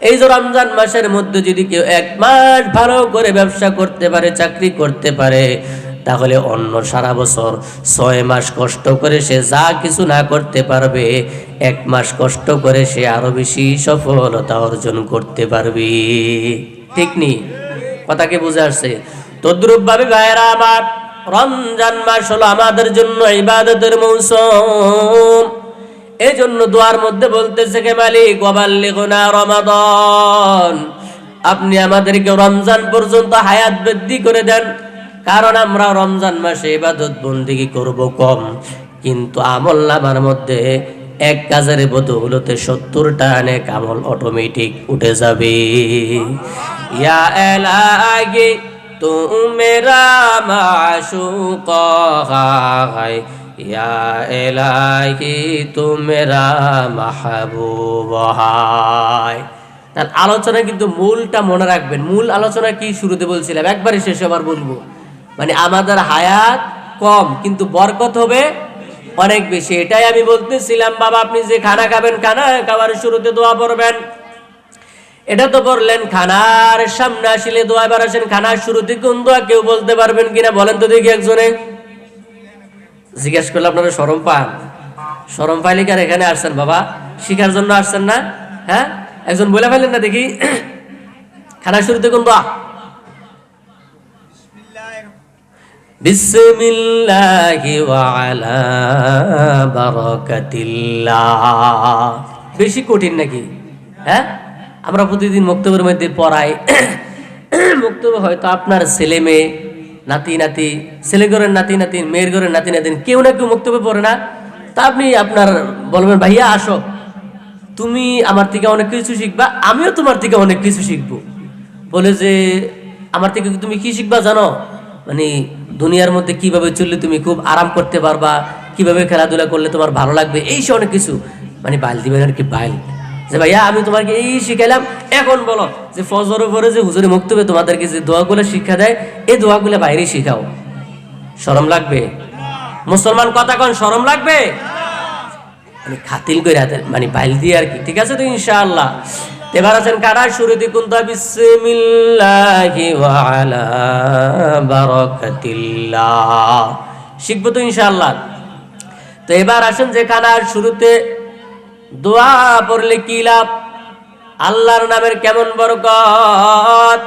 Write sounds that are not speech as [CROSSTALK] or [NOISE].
এই যে রমজান মাসের মধ্যে যদি কেউ এক মাস ভালো করে ব্যবসা করতে পারে, চাকরি করতে পারে, তাহলে অন্য সারা বছর ছয় মাস কষ্ট করে সে যা কিছু না করতে পারবে, এক মাস কষ্ট করে সে আরও বেশি সফলতা অর্জন করতে পারবে। ঠিক নি? কথাকে বুঝে আসছে? তদ্রুপ ভাবে, ভাইয়েরা আমার, রমজান মাস হলো আমাদের জন্য ইবাদতের মৌসুম। জন্য দোয়ার মধ্যে বলতেছে কে মালিক, ওয়াবাল্লিগুনা রমাদান। আপনি আমাদেরকে রমজান পর্যন্ত হায়াত বৃদ্ধি করে দেন, কারণ আমরা রমজান মাসে ইবাদত বন্দিগি করব কম। কিন্তু আমল নামার মধ্যে এক কাজের বদৌলতে সত্তরটা অনেক আমল অটোমেটিক উঠে যাবে। ইয়া এলাহি তু মেরা মাশুক হায় তার আলোচনা কিন্তু মূলটা মনে রাখবেন। মূল আলোচনা কি শুরুতে বলছিলাম? একবারে শেষে আবার বলব। মানে আমাদের হায়াত কম, কিন্তু বরকত হবে অনেক বেশি। এটাই আমি বলতেছিলাম, বাবা, আপনি যে খানা খাবেন, খানা খাবার শুরুতে দোয়া পড়বেন। এটা তো বললেন, খানার সামনে আসলে দোয়া এবার আসেন, খানার শুরুতে কোন দোয়া কেউ বলতে পারবেন কিনা বলেন তো দেখি একজনে। জিজ্ঞেস করলে আপনারা সরম পান। সরম পাইলে কি আর এখানে আসছেন বাবা? শিখার জন্য আসছেন না? হ্যাঁ? একজন বলে ফেলেন না দেখি। [COUGHS] খানার শুরুতে কোন দোয়া? বেশি কঠিন নাকি? হ্যাঁ? আমরা প্রতিদিন বক্তব্যের মধ্যে পড়াই। [COUGHS] বক্তব্য হয়তো আপনার ছেলে মেয়ে নাতি নাতি ছেলে ঘরের নাতি নাতি মেয়ের ঘরের নাতি নাতিন কেউ না কেউ বক্তব্য পড়ে না। তা আপনি আপনার বলবেন, ভাইয়া, আসো। তুমি আমার থেকে অনেক কিছু শিখবা, আমিও তোমার থেকে অনেক কিছু শিখব। বলে যে, আমার থেকে তুমি কি শিখবা জানো? মানে দুনিয়ার মধ্যে কীভাবে চললে তুমি খুব আরাম করতে পারবা, কীভাবে খেলাধুলা করলে তোমার ভালো লাগবে, এই সে অনেক কিছু। মানে বাইল দিবেন আর কি বাইল যে ভাইয়া, আমি তোমাকে এই শিখাইলাম। এখন বলো, যে ফজর পরে যে হুজুরে মুক্তবে তোমাদেরকে যে দোয়াগুলো শিক্ষা দেয়, এই দোয়াগুলো বাইরে শিখাও। শরম লাগবে? মুসলমান কথা কন, শরম লাগবে? মানে খাতিল করে হাতে মানে বাইল দিয়ে আর কি, ঠিক আছে তো ইনশাআল্লাহ? এবার আছেন কারা? শুরু দিকুন তো বিসমিল্লাহি ওয়া আলা বারাকাতিল্লাহ। শিখব তো ইনশাআল্লাহ। তো এবার আসেন যে কানার শুরুতে দোয়া পড়লে কি লাভ? আল্লাহর নামের কেমন বরকত?